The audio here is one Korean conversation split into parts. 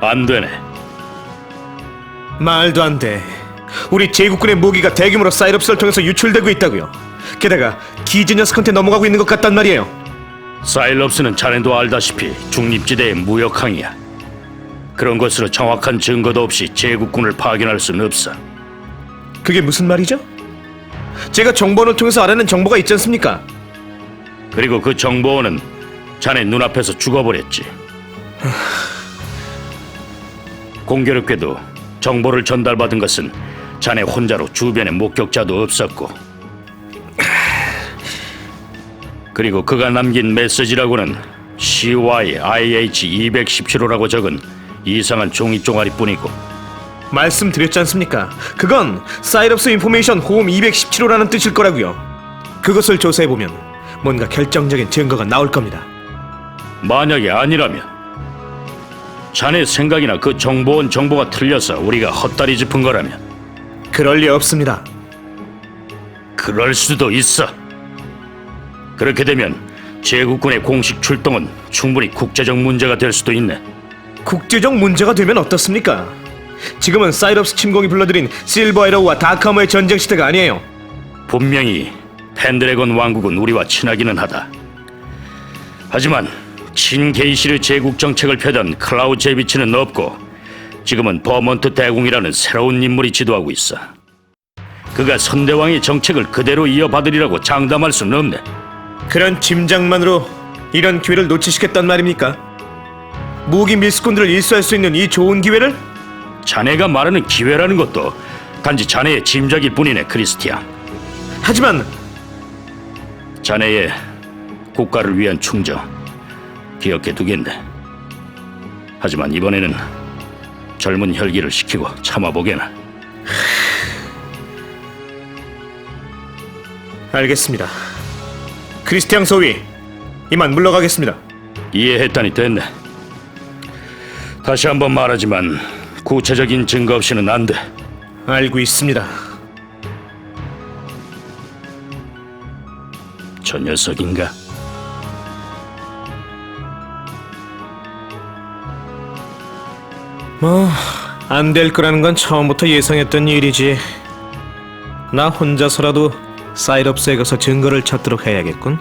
안 되네. 말도 안 돼. 우리 제국군의 무기가 대규모로 사이럽스를 통해서 유출되고 있다고요. 게다가 기지 녀석한테 넘어가고 있는 것 같단 말이에요. 사일럽스는 자네도 알다시피 중립지대의 무역항이야. 그런 것으로 정확한 증거도 없이 제국군을 파견할 수는 없어. 그게 무슨 말이죠? 제가 정보원을 통해서 알아낸 정보가 있지 않습니까? 그리고 그 정보원은 자네 눈앞에서 죽어버렸지. 공교롭게도 정보를 전달받은 것은 자네 혼자로 주변에 목격자도 없었고 그리고 그가 남긴 메시지라고는 CY IH 217호라고 적은 이상한 종이 쪼가리뿐이고 말씀드렸지 않습니까? 그건 사이럽스 인포메이션 호음 217호라는 뜻일 거라고요. 그것을 조사해 보면 뭔가 결정적인 증거가 나올 겁니다. 만약에 아니라면 자네 생각이나 그 정보원 정보가 틀려서 우리가 헛다리 짚은 거라면 그럴 리 없습니다. 그럴 수도 있어. 그렇게 되면 제국군의 공식 출동은 충분히 국제적 문제가 될 수도 있네. 국제적 문제가 되면 어떻습니까? 지금은 사이럽스 침공이 불러들인 실버 에러와 다카모의 전쟁 시대가 아니에요. 분명히 펜드래곤 왕국은 우리와 친하기는 하다. 하지만 친게이시르 제국 정책을 펴던 클라우 제비치는 없고 지금은 버먼트 대공이라는 새로운 인물이 지도하고 있어. 그가 선대왕의 정책을 그대로 이어받으리라고 장담할 수는 없네. 그런 짐작만으로 이런 기회를 놓치시겠단 말입니까? 무기 밀수꾼들을 일수할 수 있는 이 좋은 기회를 자네가 말하는 기회라는 것도 단지 자네의 짐작일 뿐이네, 크리스티안. 하지만 자네의 국가를 위한 충정 기억해 두겠네. 하지만 이번에는 젊은 혈기를 시키고 참아보게나. 알겠습니다. 크리스티앙 소위 이만 물러가겠습니다. 이해했다니 됐네. 다시 한번 말하지만 구체적인 증거 없이는 안 돼. 알고 있습니다. 저 녀석인가? 뭐 안 될 거라는 건 처음부터 예상했던 일이지. 나 혼자서라도 사이럽스에 가서 증거를 찾도록 해야겠군.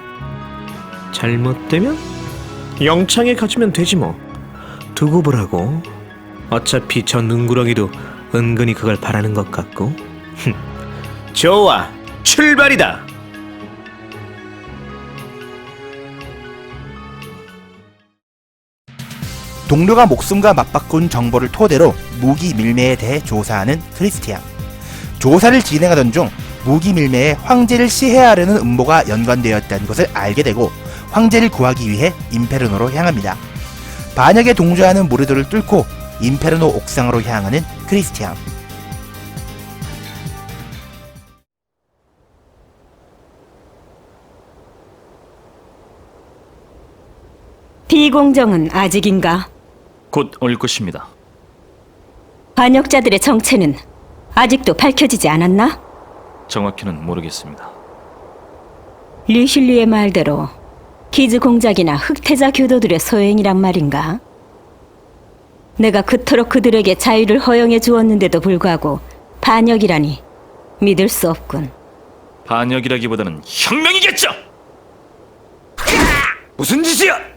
잘못되면 영창에 가주면 되지 뭐. 두고 보라고. 어차피 저 능구렁이도 은근히 그걸 바라는 것 같고. 흠. 좋아, 출발이다. 동료가 목숨과 맞바꾼 정보를 토대로 무기 밀매에 대해 조사하는 크리스티안. 조사를 진행하던 중 무기 밀매에 황제를 시해하려는 음모가 연관되었다는 것을 알게 되고 황제를 구하기 위해 임페르노로 향합니다. 반역에 동조하는 무리들을 뚫고 임페르노 옥상으로 향하는 크리스티안. 비공정은 아직인가? 곧 올 것입니다. 반역자들의 정체는 아직도 밝혀지지 않았나? 정확히는 모르겠습니다. 리슐리의 말대로 기즈 공작이나 흑태자 교도들의 소행이란 말인가? 내가 그토록 그들에게 자유를 허용해 주었는데도 불구하고 반역이라니 믿을 수 없군. 반역이라기보다는 혁명이겠죠. 무슨 짓이야?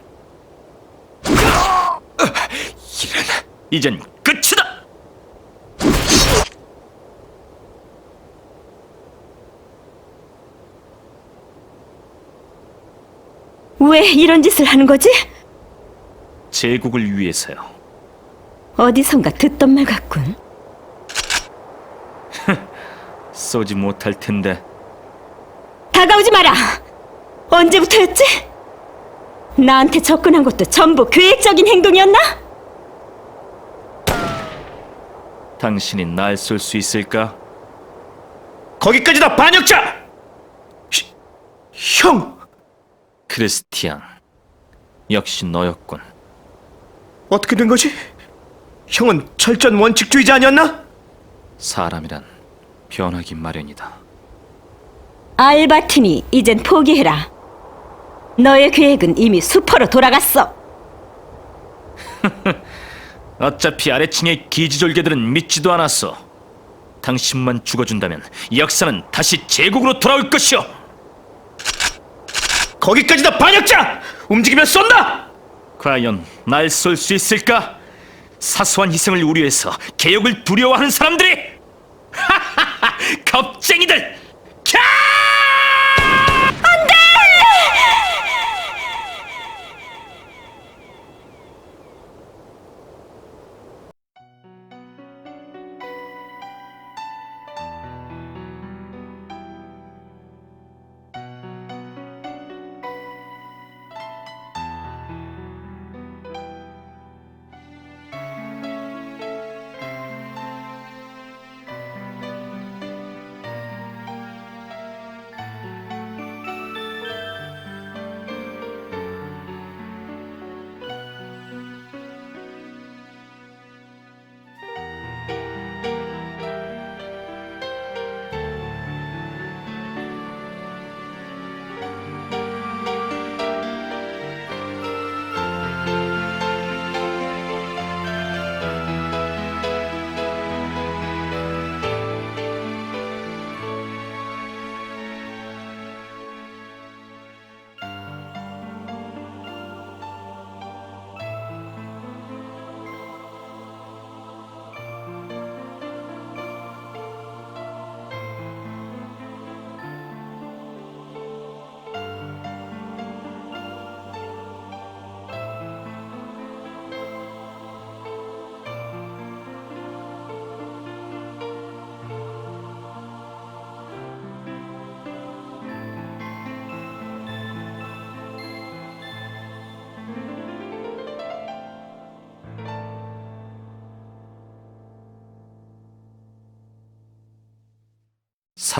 이젠 끝이다. 왜 이런 짓을 하는 거지? 제국을 위해서요. 어디선가 듣던 말 같군. 쏘지 못할 텐데 다가오지 마라! 언제부터였지? 나한테 접근한 것도 전부 계획적인 행동이었나? 당신이 날 쏠 수 있을까? 거기까지다 반역자! 히- 형! 크리스티안. 역시 너였군. 어떻게 된 거지? 형은 철저한 원칙주의자 아니었나? 사람이란 변하기 마련이다. 알바틴이 이젠 포기해라. 너의 계획은 이미 수포로 돌아갔어. 어차피 아래층의 기지졸개들은 믿지도 않았어. 당신만 죽어준다면 역사는 다시 제국으로 돌아올 것이오. 거기까지다 반역자! 움직이면 쏜다! 과연 날 쏠 수 있을까? 사소한 희생을 우려해서 개혁을 두려워하는 사람들이 하하하 겁쟁이들!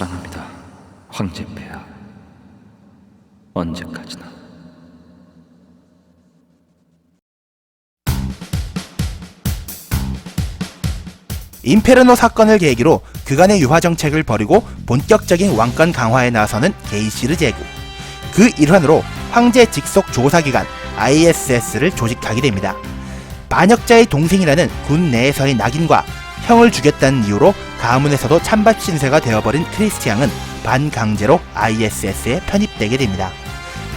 사랑합니다, 황제폐하. 언제까지나. 인페르노 사건을 계기로 그간의 유화 정책을 버리고 본격적인 왕권 강화에 나서는 게이시르 제국. 그 일환으로 황제 직속 조사 기관 ISS를 조직하게 됩니다. 반역자의 동생이라는 군 내에서의 낙인과 형을 죽였다는 이유로 가문에서도 찬밥 신세가 되어버린 크리스티앙은 반강제로 ISS에 편입되게 됩니다.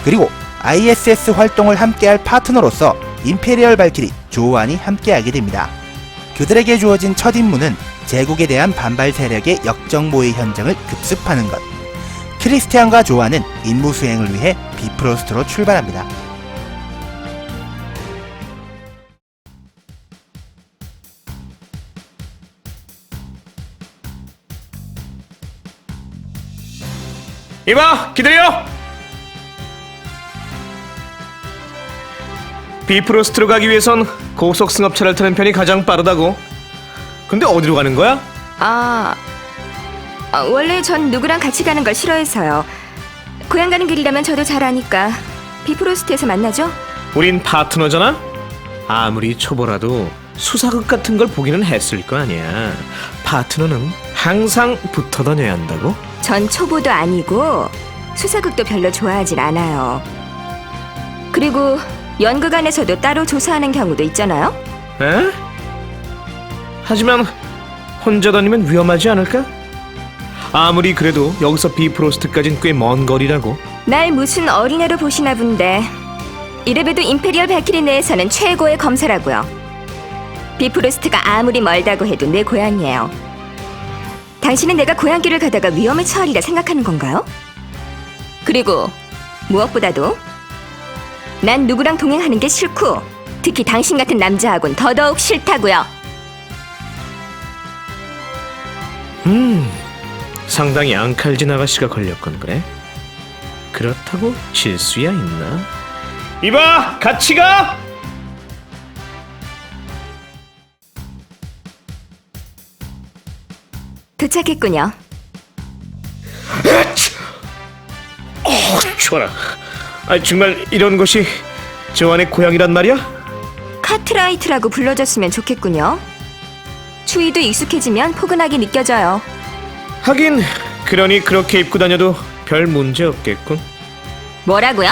그리고 ISS 활동을 함께할 파트너로서 임페리얼 발키리 조안이 함께하게 됩니다. 그들에게 주어진 첫 임무는 제국에 대한 반발 세력의 역정 모의 현장을 급습하는 것. 크리스티안과 조안은 임무 수행을 위해 비프로스트로 출발합니다. 이봐 기다려! 비프로스트로 가기 위해선 고속 승합차를 타는 편이 가장 빠르다고. 근데 어디로 가는 거야? 아, 아, 원래 전 누구랑 같이 가는 걸 싫어해서요. 고향 가는 길이라면 저도 잘 아니까 비프로스트에서 만나죠. 우린 파트너잖아? 아무리 초보라도 수사극 같은 걸 보기는 했을 거 아니야. 파트너는 항상 붙어 다녀야 한다고? 전 초보도 아니고 수사극도 별로 좋아하진 않아요. 그리고 연극안에서도 따로 조사하는 경우도 있잖아요. 에? 하지만 혼자 다니면 위험하지 않을까? 아무리 그래도 여기서 비프로스트까진 꽤 먼 거리라고. 날 무슨 어린애로 보시나 본데 이래봬도 임페리얼 발키리 내에서는 최고의 검사라고요. 비프로스트가 아무리 멀다고 해도 내 고향이에요. 당신은 내가 고향길을 가다가 위험에 처하리라 생각하는 건가요? 그리고 무엇보다도 난 누구랑 동행하는 게 싫고 특히 당신 같은 남자하고는 더더욱 싫다고요. 상당히 앙칼진 아가씨가 걸렸건 그래? 그렇다고 질 수야 있나? 이봐, 같이 가! 도착했군요. 좋아라. 아, 정말 이런 곳이 조안의 고향이란 말이야? 카트라이트라고 불러줬으면 좋겠군요. 추위도 익숙해지면 포근하게 느껴져요. 하긴 그러니 그렇게 입고 다녀도 별 문제 없겠군. 뭐라고요?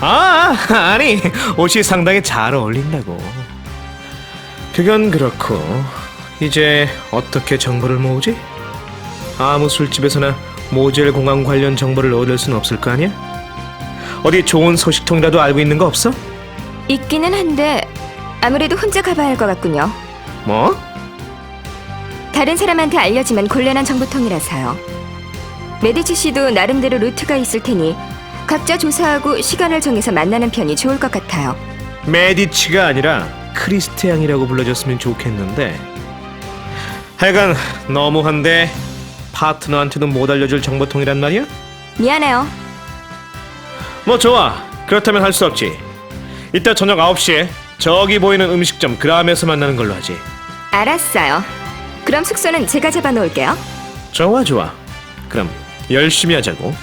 아, 아니 옷이 상당히 잘 어울린다고. 그건 그렇고 이제 어떻게 정보를 모으지? 아무 술집에서나 모젤 공항 관련 정보를 얻을 수는 없을 거 아니야? 어디 좋은 소식통이라도 알고 있는 거 없어? 있기는 한데 아무래도 혼자 가봐야 할 것 같군요. 뭐? 다른 사람한테 알려지면 곤란한 정보통이라서요. 메디치 씨도 나름대로 루트가 있을 테니 각자 조사하고 시간을 정해서 만나는 편이 좋을 것 같아요. 메디치가 아니라 크리스티앙이라고 불러줬으면 좋겠는데 하여간 너무한데 파트너한테도 못 알려줄 정보통이란 말이야? 미안해요. 뭐 좋아 그렇다면 할 수 없지 이따 저녁 9시에 저기 보이는 음식점 그람에서 만나는 걸로 하지 알았어요. 그럼 숙소는 제가 잡아놓을게요. 좋아 좋아 그럼 열심히 하자고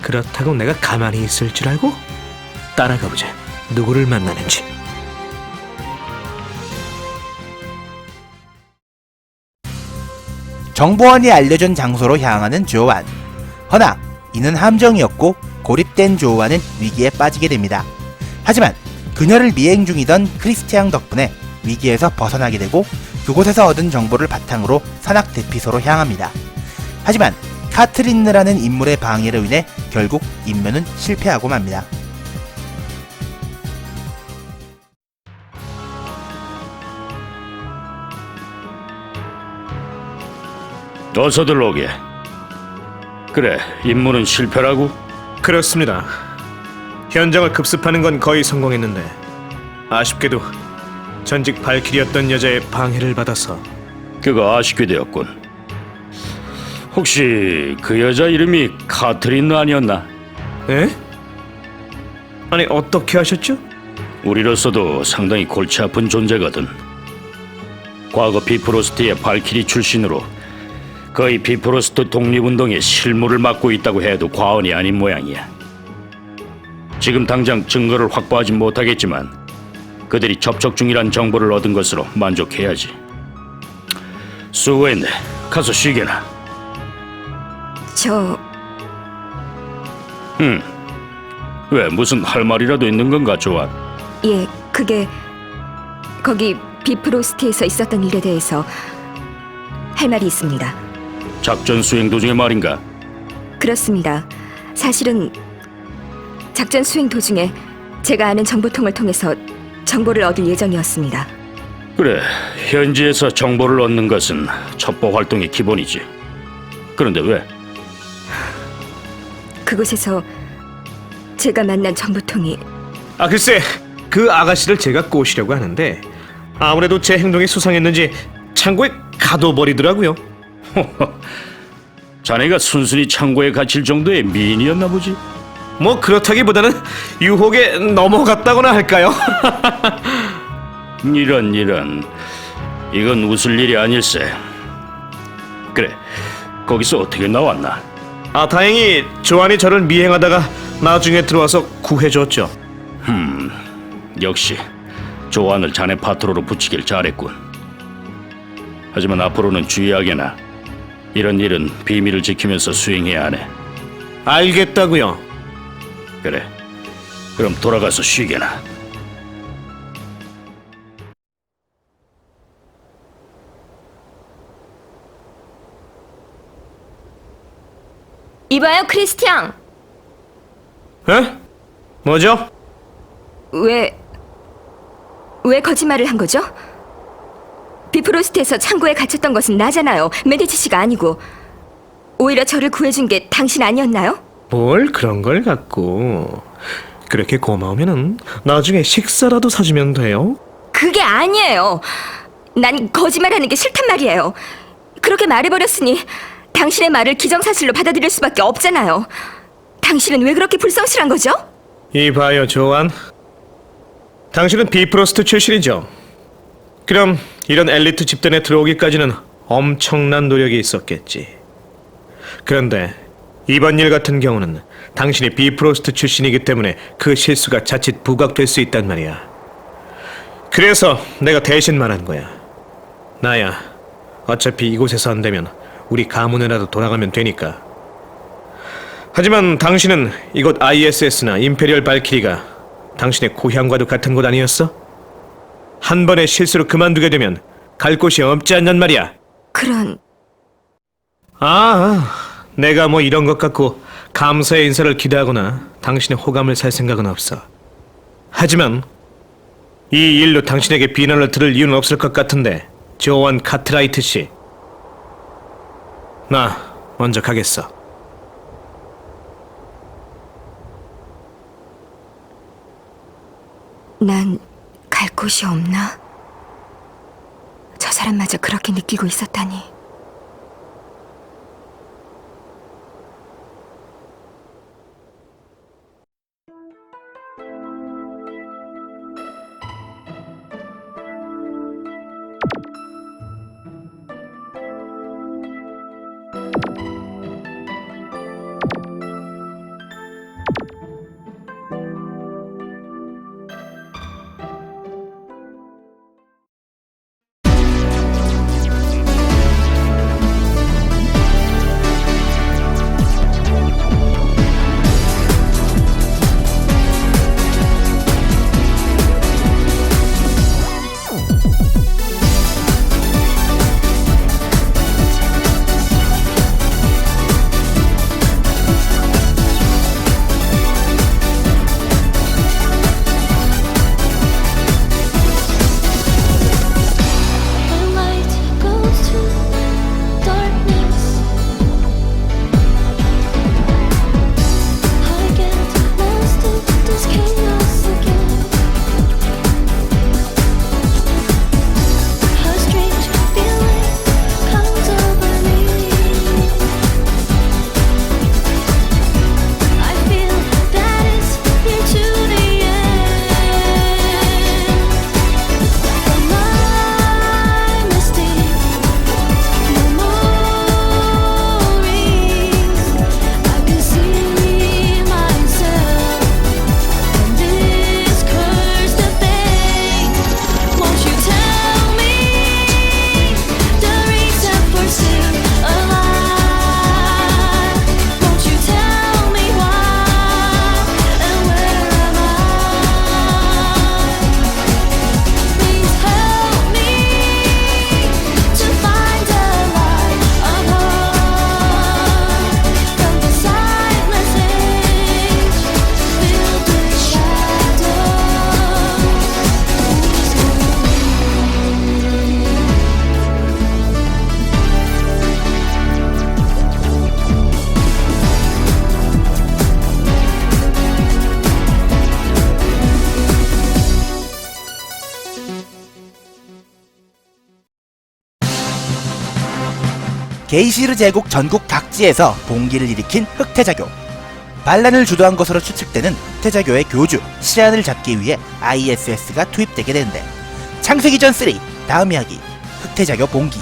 그렇다고 내가 가만히 있을 줄 알고? 따라가 보자 누구를 만나는지 정보원이 알려준 장소로 향하는 조안. 허나 이는 함정이었고 고립된 조안은 위기에 빠지게 됩니다. 하지만 그녀를 미행 중이던 크리스티앙 덕분에 위기에서 벗어나게 되고 그곳에서 얻은 정보를 바탕으로 산악 대피소로 향합니다. 하지만 카트린느라는 인물의 방해로 인해 결국 임무는 실패하고 맙니다. 어서들 오게. 그래, 임무는 실패라고? 그렇습니다 현장을 급습하는 건 거의 성공했는데 아쉽게도 전직 발길이었던 여자의 방해를 받아서 그거 아쉽게 되었군. 혹시 그 여자 이름이 카트린 아니었나? 에? 아니 어떻게 하셨죠? 우리로서도 상당히 골치 아픈 존재거든. 과거 비프로스트의 발키리 출신으로 거의 비프로스트 독립운동의 실무를 맡고 있다고 해도 과언이 아닌 모양이야. 지금 당장 증거를 확보하지 못하겠지만 그들이 접촉 중이란 정보를 얻은 것으로 만족해야지. 수고했네. 가서 쉬게나. 저왜 무슨 할 말이라도 있는 건가, 조안? 예, 그게 거기 비프로스트에서 있었던 일에 대해서 할 말이 있습니다. 작전 수행 도중에 말인가? 그렇습니다. 사실은 작전 수행 도중에 제가 아는 정보통을 통해서 정보를 얻을 예정이었습니다. 그래, 현지에서 정보를 얻는 것은 첩보 활동의 기본이지. 그런데 왜? 그곳에서 제가 만난 정보통이 아 글쎄 그 아가씨를 제가 꼬시려고 하는데 아무래도 제 행동이 수상했는지 창고에 가둬버리더라고요 자네가 순순히 창고에 갇힐 정도의 미인이었나 보지? 뭐 그렇다기보다는 유혹에 넘어갔다거나 할까요? 이런 이런 이건 웃을 일이 아닐세. 그래, 거기서 어떻게 나왔나? 아 다행히 조안이 저를 미행하다가 나중에 들어와서 구해줬죠 역시 조안을 자네 파트로로 붙이길 잘했군. 하지만 앞으로는 주의하게나. 이런 일은 비밀을 지키면서 수행해야 하네. 알겠다고요 그래, 그럼 돌아가서 쉬게나. 이봐요, 크리스티앙. 에? 뭐죠? 왜, 왜 거짓말을 한 거죠? 비프로스트에서 창고에 갇혔던 것은 나잖아요. 메디치 씨가 아니고. 오히려 저를 구해준 게 당신 아니었나요? 뭘 그런 걸 갖고 그렇게 고마우면은 나중에 식사라도 사주면 돼요 그게 아니에요. 난 거짓말하는 게 싫단 말이에요. 그렇게 말해버렸으니 당신의 말을 기정사실로 받아들일 수밖에 없잖아요. 당신은 왜 그렇게 불성실한 거죠? 이봐요, 조안. 당신은 비프로스트 출신이죠. 그럼 이런 엘리트 집단에 들어오기까지는 엄청난 노력이 있었겠지. 그런데 이번 일 같은 경우는 당신이 비프로스트 출신이기 때문에 그 실수가 자칫 부각될 수 있단 말이야. 그래서 내가 대신 말한 거야. 나야, 어차피 이곳에서 안 되면 우리 가문에라도 돌아가면 되니까. 하지만 당신은 이곳 ISS나 임페리얼 발키리가 당신의 고향과도 같은 곳 아니었어? 한 번의 실수로 그만두게 되면 갈 곳이 없지 않냔 말이야. 그런 아, 내가 뭐 이런 것 같고 감사의 인사를 기대하거나 당신의 호감을 살 생각은 없어. 하지만 이 일로 당신에게 비난을 들을 이유는 없을 것 같은데 조원 카트라이트 씨. 나 먼저 가겠어. 난 갈 곳이 없나? 저 사람마저 그렇게 느끼고 있었다니. 게이시르 제국 전국 각지에서 봉기를 일으킨 흑태자교. 반란을 주도한 것으로 추측되는 흑태자교의 교주 시안을 잡기 위해 ISS가 투입되게 되는데 창세기 전 3 다음 이야기 흑태자교 봉기